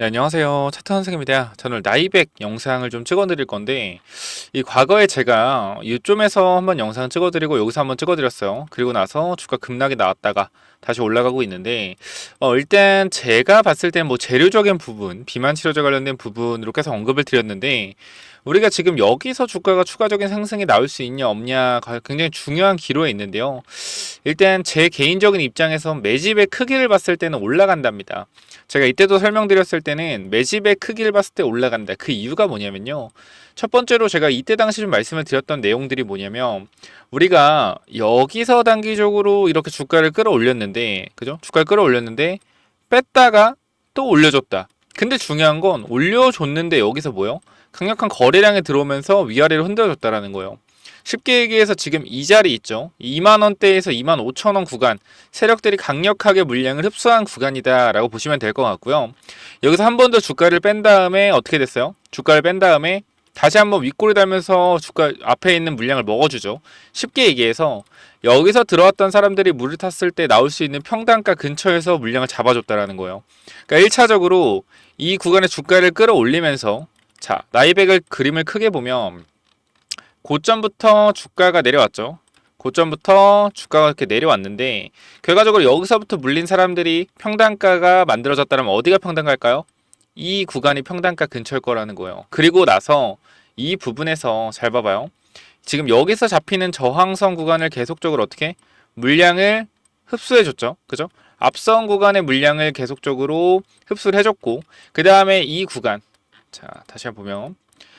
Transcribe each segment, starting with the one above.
네, 안녕하세요. 차트 선생입니다. 저는 나이백 영상을 좀 찍어드릴 건데, 이 과거에 제가 이쯤에서 한번 영상 찍어드리고 여기서 한번 찍어드렸어요. 그리고 나서 주가 급락이 나왔다가 다시 올라가고 있는데, 어, 일단 제가 봤을 때뭐 재료적인 부분, 비만 치료제 관련된 부분으로 계속 언급을 드렸는데, 우리가 지금 여기서 주가가 추가적인 상승이 나올 수 있냐 없냐 굉장히 중요한 기로에 있는데요. 일단 제 개인적인 입장에서 매집의 크기를 봤을 때는 올라간답니다. 제가 이때도 설명드렸을 때는 매집의 크기를 봤을 때 올라간다. 그 이유가 뭐냐면요. 첫 번째로 제가 이때 당시 좀 말씀을 드렸던 내용들이 뭐냐면 우리가 여기서 단기적으로 이렇게 주가를 끌어올렸는데 그죠? 주가를 끌어올렸는데 뺐다가 또 올려줬다. 근데 중요한 건 올려줬는데 여기서 뭐요? 강력한 거래량이 들어오면서 위아래로 흔들어줬다라는 거예요. 쉽게 얘기해서 지금 이 자리 있죠. 2만 원대에서 2만 5천 원 구간 세력들이 강력하게 물량을 흡수한 구간이다라고 보시면 될 것 같고요. 여기서 한 번 더 주가를 뺀 다음에 어떻게 됐어요? 주가를 뺀 다음에 다시 한번 윗골이 달면서 주가 앞에 있는 물량을 먹어주죠. 쉽게 얘기해서 여기서 들어왔던 사람들이 물을 탔을 때 나올 수 있는 평단가 근처에서 물량을 잡아줬다라는 거예요. 그러니까 1차적으로 이 구간의 주가를 끌어올리면서 자 나이백을 그림을 크게 보면 고점부터 주가가 내려왔죠. 고점부터 주가가 이렇게 내려왔는데 결과적으로 여기서부터 물린 사람들이 평단가가 만들어졌다면 어디가 평단가일까요? 이 구간이 평단가 근처일 거라는 거예요. 그리고 나서 이 부분에서 잘 봐봐요. 지금 여기서 잡히는 저항선 구간을 계속적으로 어떻게 물량을 흡수해 줬죠. 그죠? 앞선 구간의 물량을 계속적으로 흡수를 해줬고 그 다음에 이 구간 자 다시 한번 보면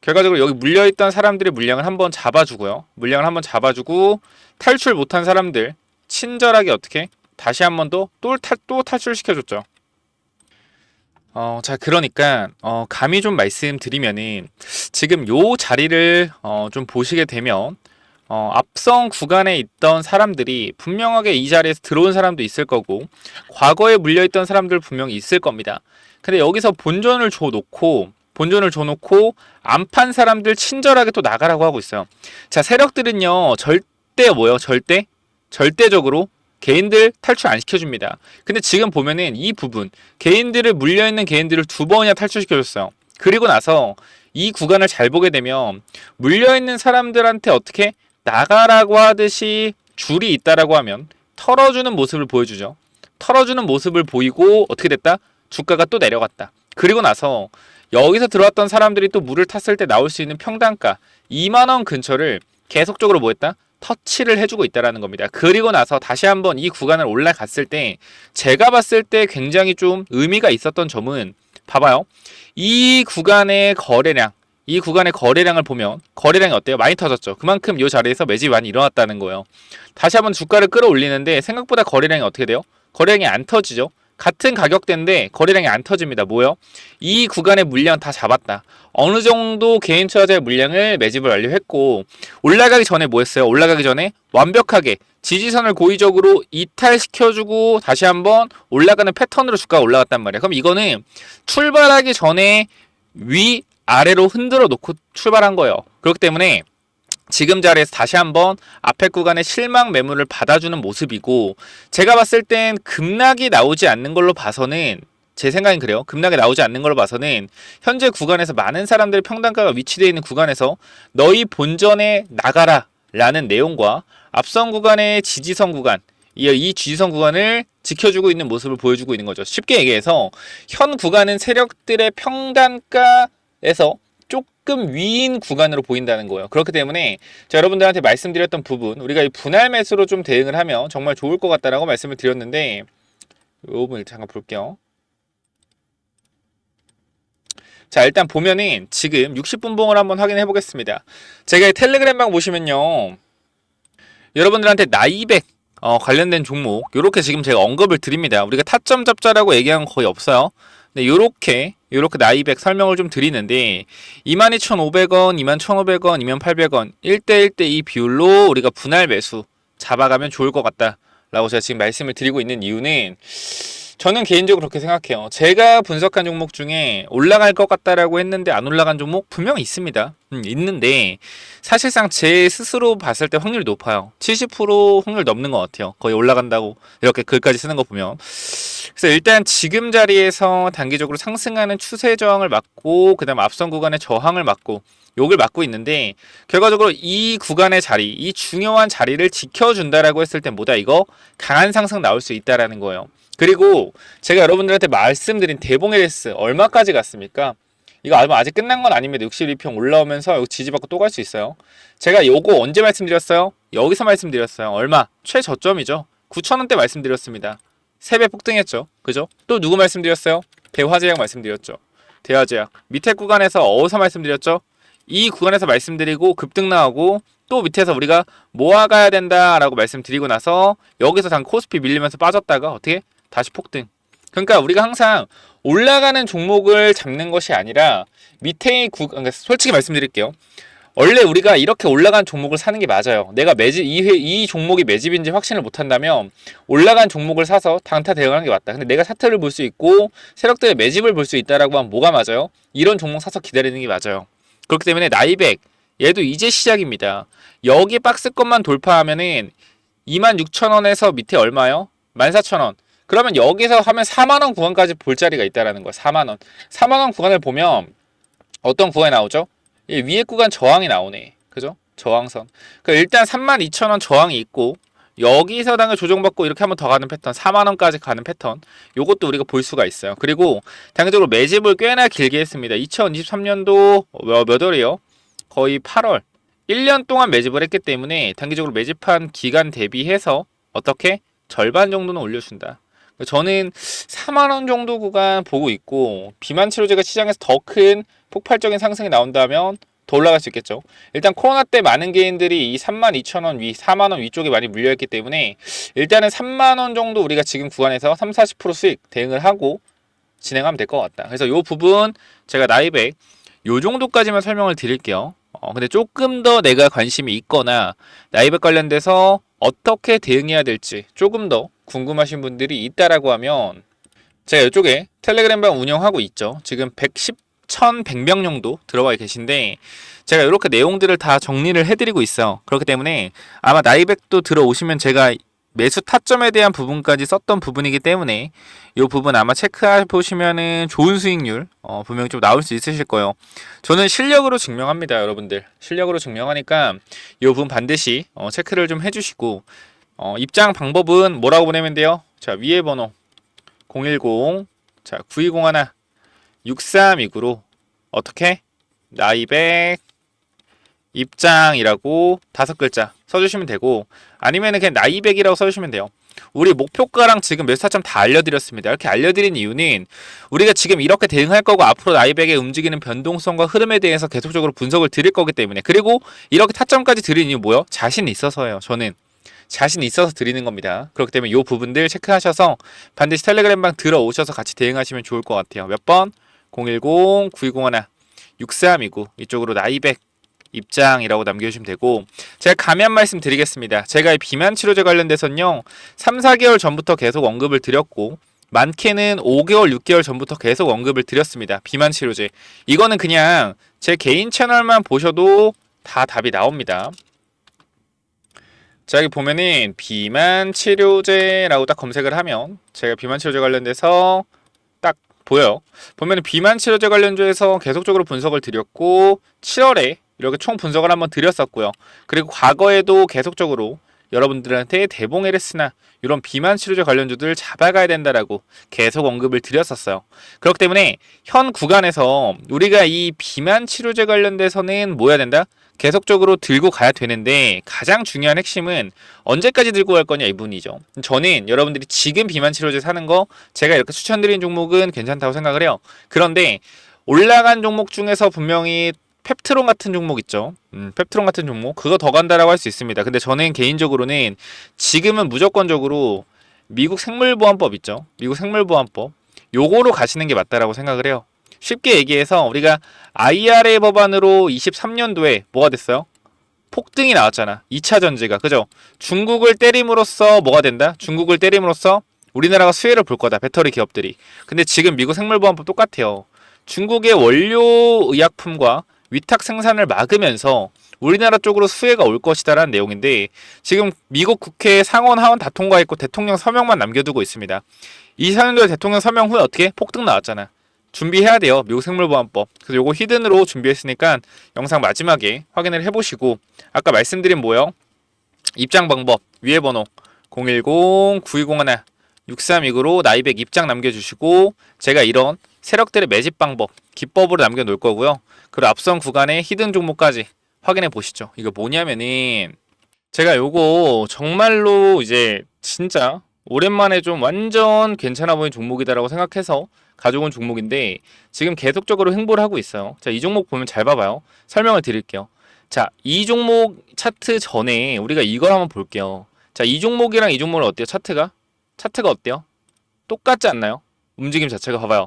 결과적으로 여기 물려있던 사람들의 물량을 한번 잡아주고요. 물량을 한번 잡아주고 탈출 못한 사람들 친절하게 어떻게 다시 한 번 더또 또 탈출시켜줬죠. 어, 자, 그러니까, 어, 감히 좀 말씀드리면은, 지금 요 자리를, 어, 좀 보시게 되면, 어, 앞선 구간에 있던 사람들이 분명하게 이 자리에서 들어온 사람도 있을 거고, 과거에 물려있던 사람들 분명히 있을 겁니다. 근데 여기서 본전을 줘놓고, 본전을 줘놓고 안 판 사람들 친절하게 또 나가라고 하고 있어요. 자, 세력들은요, 절대 뭐요? 절대? 절대적으로 개인들 탈출 안 시켜줍니다. 근데 지금 보면은 이 부분, 개인들을 물려있는 개인들을 두 번이나 탈출시켜줬어요. 그리고 나서 이 구간을 잘 보게 되면 물려있는 사람들한테 어떻게 나가라고 하듯이 줄이 있다라고 하면 털어주는 모습을 보여주죠. 털어주는 모습을 보이고 어떻게 됐다? 주가가 또 내려갔다. 그리고 나서 여기서 들어왔던 사람들이 또 물을 탔을 때 나올 수 있는 평단가 2만 원 근처를 계속적으로 뭐 했다? 터치를 해주고 있다라는 겁니다. 그리고 나서 다시 한번 이 구간을 올라갔을 때 제가 봤을 때 굉장히 좀 의미가 있었던 점은 봐봐요. 이 구간의 거래량 이 구간의 거래량을 보면 거래량이 어때요? 많이 터졌죠. 그만큼 이 자리에서 매집이 많이 일어났다는 거예요. 다시 한번 주가를 끌어올리는데 생각보다 거래량이 어떻게 돼요? 거래량이 안 터지죠. 같은 가격대인데 거래량이 안 터집니다. 뭐요? 이 구간의 물량 다 잡았다. 어느 정도 개인 투자자의 물량을 매집을 완료했고 올라가기 전에 뭐 했어요? 올라가기 전에 완벽하게 지지선을 고의적으로 이탈시켜주고 다시 한번 올라가는 패턴으로 주가가 올라갔단 말이야. 그럼 이거는 출발하기 전에 위 아래로 흔들어 놓고 출발한 거예요. 그렇기 때문에 지금 자리에서 다시 한번 앞에 구간의 실망 매물을 받아주는 모습이고 제가 봤을 땐 급락이 나오지 않는 걸로 봐서는 제 생각엔 그래요. 급락이 나오지 않는 걸로 봐서는 현재 구간에서 많은 사람들의 평단가가 위치되어 있는 구간에서 너희 본전에 나가라 라는 내용과 앞선 구간의 지지선 구간 이, 이 지지선 구간을 지켜주고 있는 모습을 보여주고 있는 거죠. 쉽게 얘기해서 현 구간은 세력들의 평단가에서 조금 위인 구간으로 보인다는 거예요. 그렇기 때문에 자, 여러분들한테 말씀드렸던 부분 우리가 이 분할 매수로 좀 대응을 하면 정말 좋을 것 같다라고 말씀을 드렸는데 이 부분을 잠깐 볼게요. 자 일단 보면은 지금 60분봉을 한번 확인해 보겠습니다. 제가 이 텔레그램방 보시면요. 여러분들한테 나이백 어, 관련된 종목 이렇게 지금 제가 언급을 드립니다. 우리가 타점 잡자라고 얘기한 거 거의 없어요. 네, 요렇게 요렇게 나이백 설명을 좀 드리는데 22,500원, 21,500원, 2,800원 1대 1 대 2 비율로 우리가 분할 매수 잡아가면 좋을 것 같다 라고 제가 지금 말씀을 드리고 있는 이유는 저는 개인적으로 그렇게 생각해요. 제가 분석한 종목 중에 올라갈 것 같다라고 했는데 안 올라간 종목 분명히 있습니다. 음, 있는데 사실상 제 스스로 봤을 때 확률이 높아요. 70% 확률 넘는 것 같아요. 거의 올라간다고 이렇게 글까지 쓰는 거 보면. 그래서 일단 지금 자리에서 단기적으로 상승하는 추세 저항을 막고 그다음 앞선 구간의 저항을 막고 욕을 막고 있는데 결과적으로 이 구간의 자리, 이 중요한 자리를 지켜준다라고 했을 때 뭐다 이거 강한 상승 나올 수 있다라는 거예요. 그리고 제가 여러분들한테 말씀드린 대봉 LS 얼마까지 갔습니까? 이거 아직 끝난 건 아닙니다. 62평 올라오면서 지지받고 또 갈 수 있어요. 제가 요거 언제 말씀드렸어요? 여기서 말씀드렸어요. 얼마? 최저점이죠. 9,000원대 말씀드렸습니다. 3배 폭등했죠. 그죠? 또 누구 말씀드렸어요? 대화제약 말씀드렸죠. 대화제약. 밑에 구간에서 어디서 말씀드렸죠? 이 구간에서 말씀드리고 급등 나오고 또 밑에서 우리가 모아가야 된다라고 말씀드리고 나서 여기서 단 코스피 밀리면서 빠졌다가 어떻게 다시 폭등. 그러니까 우리가 항상 올라가는 종목을 잡는 것이 아니라 밑에 구 그러니까 솔직히 말씀드릴게요. 원래 우리가 이렇게 올라간 종목을 사는 게 맞아요. 내가 매집 이, 회, 이 종목이 매집인지 확신을 못 한다면 올라간 종목을 사서 당타 대응하는 게 맞다. 근데 내가 차트를 볼 수 있고 세력들의 매집을 볼 수 있다라고 하면 뭐가 맞아요? 이런 종목 사서 기다리는 게 맞아요. 그렇기 때문에 나이백 얘도 이제 시작입니다. 여기 박스권만 돌파하면은 26,000원에서 밑에 얼마요? 14,000원. 그러면 여기서 하면 4만 원 구간까지 볼 자리가 있다라는 거야. 4만 원. 4만 원 구간을 보면 어떤 구간이 나오죠? 이 위에 구간 저항이 나오네. 그죠? 저항선. 그러니까 일단 32,000원 저항이 있고 여기서 당을 조정받고 이렇게 한번 더 가는 패턴 4만 원까지 가는 패턴 요것도 우리가 볼 수가 있어요. 그리고 단기적으로 매집을 꽤나 길게 했습니다. 2023년도 몇 월이요? 거의 8월 1년 동안 매집을 했기 때문에 단기적으로 매집한 기간 대비해서 어떻게 절반 정도는 올려준다. 저는 4만 원 정도 구간 보고 있고 비만 치료제가 시장에서 더 큰 폭발적인 상승이 나온다면 더 올라갈 수 있겠죠. 일단 코로나 때 많은 개인들이 이 3만 2천 원 위, 4만 원 위쪽에 많이 물려있기 때문에 일단은 3만 원 정도 우리가 지금 구간에서 3, 40% 수익 대응을 하고 진행하면 될 것 같다. 그래서 이 부분 제가 나이백 요 정도까지만 설명을 드릴게요. 어, 근데 조금 더 내가 관심이 있거나 나이백 관련돼서 어떻게 대응해야 될지 조금 더 궁금하신 분들이 있다라고 하면 제가 이쪽에 텔레그램 방 운영하고 있죠. 지금 110, 1100명 정도 들어와 계신데 제가 이렇게 내용들을 다 정리를 해드리고 있어요. 그렇기 때문에 아마 나이백도 들어오시면 제가 매수 타점에 대한 부분까지 썼던 부분이기 때문에 이 부분 아마 체크해 보시면은 좋은 수익률 어, 분명히 좀 나올 수 있으실 거예요. 저는 실력으로 증명합니다, 여러분들. 실력으로 증명하니까 이 부분 반드시 어, 체크를 좀 해주시고 어, 입장 방법은 뭐라고 보내면 돼요? 자 위에 번호 010 자 9201 6329로 어떻게 나이백 입장이라고 다섯 글자 써주시면 되고 아니면은 그냥 나이백이라고 써주시면 돼요. 우리 목표가랑 지금 몇 사점 다 알려드렸습니다. 이렇게 알려드린 이유는 우리가 지금 이렇게 대응할 거고 앞으로 나이백의 움직이는 변동성과 흐름에 대해서 계속적으로 분석을 드릴 거기 때문에 그리고 이렇게 타점까지 드린 이유 뭐요? 자신 있어서예요. 저는 자신 있어서 드리는 겁니다. 그렇기 때문에 이 부분들 체크하셔서 반드시 텔레그램방 들어오셔서 같이 대응하시면 좋을 것 같아요. 몇 번? 010-9201 6329 이쪽으로 나이백 입장이라고 남겨주시면 되고 제가 감히 말씀 드리겠습니다. 제가 이 비만 치료제 관련돼서는요 3, 4개월 전부터 계속 언급을 드렸고 많게는 5개월, 6개월 전부터 계속 언급을 드렸습니다. 비만 치료제 이거는 그냥 제 개인 채널만 보셔도 다 답이 나옵니다. 자 여기 보면은 비만 치료제라고 딱 검색을 하면 제가 비만 치료제 관련돼서 딱 보여요. 보면은 비만 치료제 관련주에서 계속적으로 분석을 드렸고 7월에 이렇게 총 분석을 한번 드렸었고요. 그리고 과거에도 계속적으로 여러분들한테 대봉 에레스나 이런 비만 치료제 관련주들 잡아가야 된다라고 계속 언급을 드렸었어요. 그렇기 때문에 현 구간에서 우리가 이 비만 치료제 관련돼서는 뭐 해야 된다? 계속적으로 들고 가야 되는데 가장 중요한 핵심은 언제까지 들고 갈 거냐 이분이죠. 저는 여러분들이 지금 비만 치료제 사는 거 제가 이렇게 추천드린 종목은 괜찮다고 생각을 해요. 그런데 올라간 종목 중에서 분명히 펩트론 같은 종목 있죠. 음, 펩트론 같은 종목 그거 더 간다라고 할 수 있습니다. 근데 저는 개인적으로는 지금은 무조건적으로 미국 생물보안법 있죠. 미국 생물보안법 요거로 가시는 게 맞다라고 생각을 해요. 쉽게 얘기해서 우리가 IRA 법안으로 23년도에 뭐가 됐어요? 폭등이 나왔잖아. 2차 전지가. 그죠? 중국을 때림으로써 뭐가 된다? 중국을 때림으로써 우리나라가 수혜를 볼 거다. 배터리 기업들이. 근데 지금 미국 생물보안법 똑같아요. 중국의 원료 의약품과 위탁 생산을 막으면서 우리나라 쪽으로 수혜가 올 것이다라는 내용인데 지금 미국 국회 상원 하원 다 통과했고 대통령 서명만 남겨두고 있습니다. 24년도에 대통령 서명 후에 어떻게 폭등 나왔잖아. 준비해야 돼요. 미국 생물보안법. 그래서 요거 히든으로 준비했으니까 영상 마지막에 확인을 해보시고 아까 말씀드린 뭐요? 입장 방법 위에 번호 010-9201 6329로 나이백 입장 남겨주시고 제가 이런 세력들의 매집 방법 기법으로 남겨놓을 거고요. 그리고 앞선 구간의 히든 종목까지 확인해 보시죠. 이거 뭐냐면은 제가 요거 정말로 이제 진짜 오랜만에 좀 완전 괜찮아 보이는 종목이다라고 생각해서 가져온 종목인데 지금 계속적으로 횡보를 하고 있어요. 자, 이 종목 보면 잘 봐봐요. 설명을 드릴게요. 자, 이 종목 차트 전에 우리가 이걸 한번 볼게요. 자, 이 종목이랑 이 종목은 어때요? 차트가? 차트가 어때요? 똑같지 않나요? 움직임 자체가 봐봐요.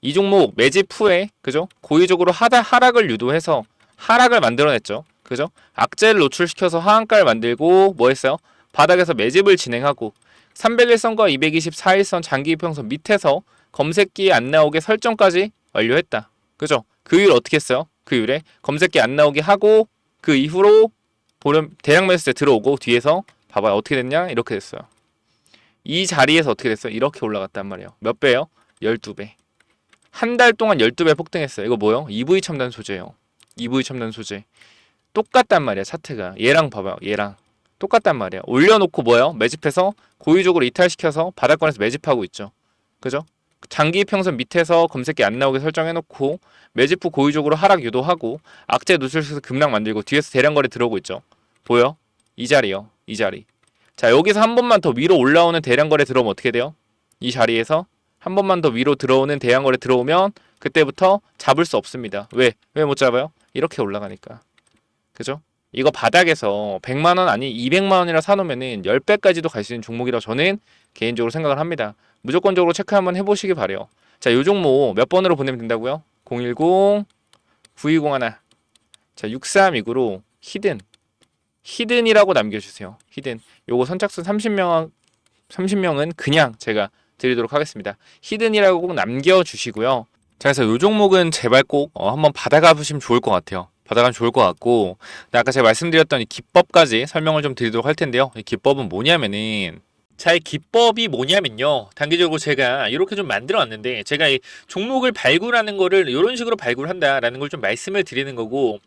이 종목 매집 후에 그죠? 고의적으로 하다 하락을 유도해서 하락을 만들어냈죠. 그죠? 악재를 노출시켜서 하한가를 만들고 뭐 했어요? 바닥에서 매집을 진행하고 301선과 224일선 장기 이평선 밑에서 검색기에 안 나오게 설정까지 완료했다. 그죠? 그 이후로 어떻게 했어요? 그 이후에 검색기 안 나오게 하고 그 이후로 보름 대량 매수세 들어오고 뒤에서 봐봐요. 어떻게 됐냐? 이렇게 됐어요. 이 자리에서 어떻게 됐어요? 이렇게 올라갔단 말이에요. 몇 배요? 12배. 한 달 동안 12배 폭등했어요. 이거 뭐요? EV 첨단 소재예요. EV 첨단 소재. 똑같단 말이야, 차트가. 얘랑 봐봐요. 얘랑. 똑같단 말이야. 올려놓고 뭐예요? 매집해서 고의적으로 이탈시켜서 바닥권에서 매집하고 있죠. 그죠? 장기 평선 밑에서 검색기 안 나오게 설정해놓고 매집 후 고의적으로 하락 유도하고 악재 노출시켜서 급락 만들고 뒤에서 대량 거래 들어오고 있죠. 보여? 이 자리요. 이 자리. 자 여기서 한 번만 더 위로 올라오는 대량 거래 들어오면 어떻게 돼요? 이 자리에서 한 번만 더 위로 들어오는 대량 거래 들어오면 그때부터 잡을 수 없습니다. 왜? 왜 못 잡아요? 이렇게 올라가니까. 그죠? 이거 바닥에서 100만 원 아니 200만 원이라 사놓으면은 10배까지도 갈 수 있는 종목이라고 저는 개인적으로 생각을 합니다. 무조건적으로 체크 한번 해보시기 바래요. 자, 요 종목 몇 번으로 보내면 된다고요? 010 9201 자, 6329로 히든 히든이라고 남겨주세요. 히든 요거 선착순 30명 30명은 그냥 제가 드리도록 하겠습니다. 히든이라고 꼭 남겨주시고요. 자, 그래서 요 종목은 제발 꼭 어, 한번 받아가 보시면 좋을 것 같아요. 받아가면 좋을 것 같고 아까 제가 말씀드렸던 이 기법까지 설명을 좀 드리도록 할 텐데요. 이 기법은 뭐냐면은 자, 이 기법이 뭐냐면요. 단기적으로 제가 이렇게 좀 만들어 왔는데, 제가 이 종목을 발굴하는 거를 이런 식으로 발굴한다라는 걸 좀 말씀을 드리는 거고,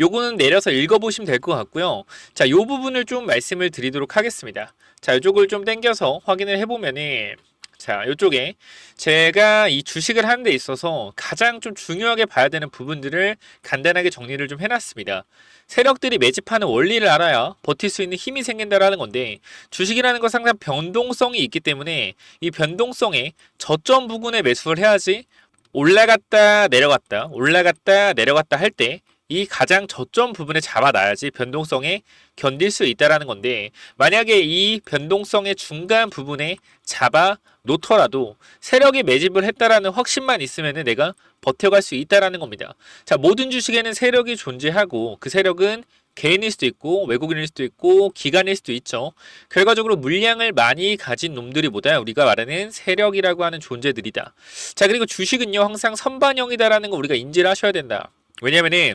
요거는 내려서 읽어 보시면 될 것 같고요. 자, 요 부분을 좀 말씀을 드리도록 하겠습니다. 자, 이쪽을 좀 당겨서 확인을 해 보면은, 자, 이쪽에 제가 이 주식을 하는 데 있어서 가장 좀 중요하게 봐야 되는 부분들을 간단하게 정리를 좀 해놨습니다. 세력들이 매집하는 원리를 알아야 버틸 수 있는 힘이 생긴다라는 건데 주식이라는 건 항상 변동성이 있기 때문에 이 변동성에 저점 부근에 매수를 해야지 올라갔다 내려갔다 올라갔다 내려갔다 할 때 이 가장 저점 부분에 잡아놔야지 변동성에 견딜 수 있다라는 건데 만약에 이 변동성의 중간 부분에 잡아 놓더라도 세력이 매집을 했다라는 확신만 있으면은 내가 버텨갈 수 있다라는 겁니다. 자, 모든 주식에는 세력이 존재하고 그 세력은 개인일 수도 있고 외국인일 수도 있고 기관일 수도 있죠. 결과적으로 물량을 많이 가진 놈들이보다 우리가 말하는 세력이라고 하는 존재들이다. 자, 그리고 주식은요 항상 선반영이다라는 거 우리가 인지를 하셔야 된다. 왜냐면은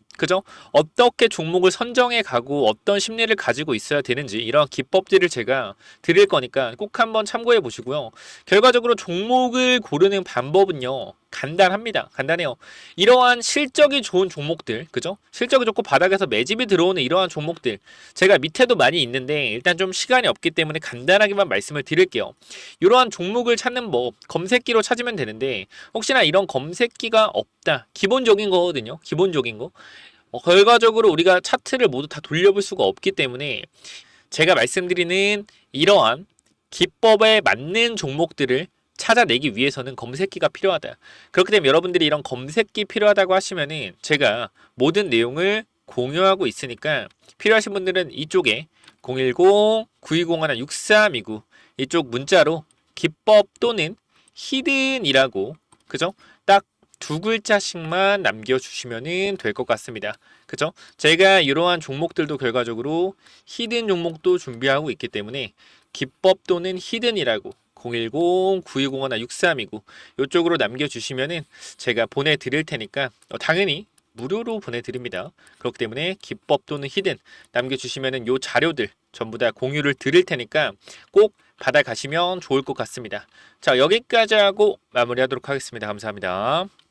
그죠? 어떻게 종목을 선정해 가고 어떤 심리를 가지고 있어야 되는지 이런 기법들을 제가 드릴 거니까 꼭 한번 참고해 보시고요. 결과적으로 종목을 고르는 방법은요. 간단합니다. 간단해요. 이러한 실적이 좋은 종목들, 그죠? 실적이 좋고 바닥에서 매집이 들어오는 이러한 종목들. 제가 밑에도 많이 있는데 일단 좀 시간이 없기 때문에 간단하게만 말씀을 드릴게요. 이러한 종목을 찾는 법, 검색기로 찾으면 되는데 혹시나 이런 검색기가 없다. 기본적인 거거든요. 기본적인 거. 어, 결과적으로 우리가 차트를 모두 다 돌려볼 수가 없기 때문에 제가 말씀드리는 이러한 기법에 맞는 종목들을 찾아내기 위해서는 검색기가 필요하다. 그렇기 때문에 여러분들이 이런 검색기 필요하다고 하시면은 제가 모든 내용을 공유하고 있으니까 필요하신 분들은 이쪽에 010-9201-6329 이쪽 문자로 기법 또는 히든이라고 그죠? 딱 두 글자씩만 남겨주시면 될 것 같습니다. 그죠? 제가 이러한 종목들도 결과적으로 히든 종목도 준비하고 있기 때문에 기법 또는 히든이라고 010-9201-6329 이쪽으로 남겨주시면은 제가 보내드릴 테니까 어, 당연히 무료로 보내드립니다. 그렇기 때문에 기법 또는 히든 남겨주시면은 요 자료들 전부 다 공유를 드릴 테니까 꼭 받아가시면 좋을 것 같습니다. 자 여기까지 하고 마무리하도록 하겠습니다. 감사합니다.